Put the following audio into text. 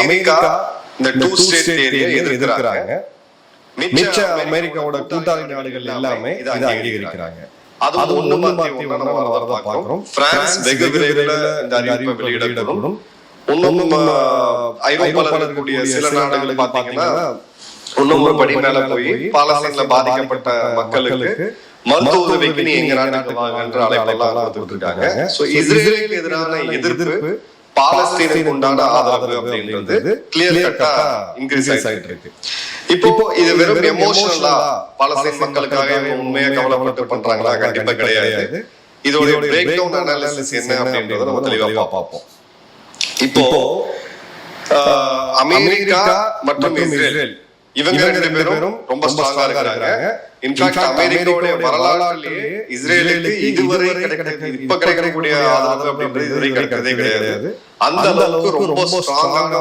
America இந்த two state தியரியை எதிர்க்கிறாங்க. மிச்ச அமெரிக்காவோட கூட்டாளி நாடுகள் எல்லாமே இதை அங்கீகரிக்கிறாங்க. அது ஒண்ணு மாத்தி ஒண்ணா நம்ம வரத பாக்குறோம் பிரான்ஸ் வெகு விரைவில் இந்த அறிவிப்பை வெளியிடக்கூடும். இன்னும் ஐரோப்பால இருக்கக்கூடிய சில நாடுகள் பாத்தீங்கன்னா இன்னும் ஒரு படி மேல போய் பாலஸ்தீன்ல பாதிக்கப்பட்ட மக்களுக்கு மருத்துவ உதவிக்கு நீ எங்க நாட்டுக்கு வாங்கன்ற அழைப்பெல்லாம் இருக்காங்க. சோ இஸ்ரேலுக்கு எதிரான எதிர்ப்பு பாலஸ்தீனுக்கு உண்டான ஆதரவு அப்படின்றது கிளியர் கட்டா இன்க்ரீஸ் ஆயிட்டு இருக்கு. இப்போ இது வெறும் எமோஷனலா பாலஸ்தீன் மக்களுக்காக உண்மையா கவலைப்பட்டு பண்றாங்களா? கண்டிப்பா கிடையாது. இதோட பிரேக் டவுன் அனாலிசிஸ் என்ன அப்படின்றத நம்ம தெளிவா பார்ப்போம். இப்போ அமெரிக்கா மற்றும் இஸ்ரேல். இவங்க ரெண்டு பேரும் ரொம்ப ஸ்ட்ராங்கா இருக்காங்க இன்ஃபேக்ட் அமெரிக்காவுடைய வரலாற்றிலேயே இஸ்ரேலுக்கு இதுவரை கிடைக்க இப்ப கிடைக்கக்கூடிய ஆதரவு அப்படின்றது இதுவரை கிடைக்கிறதே கிடையாது. அந்த அளவுக்கு ரொம்ப ஸ்ட்ராங்கான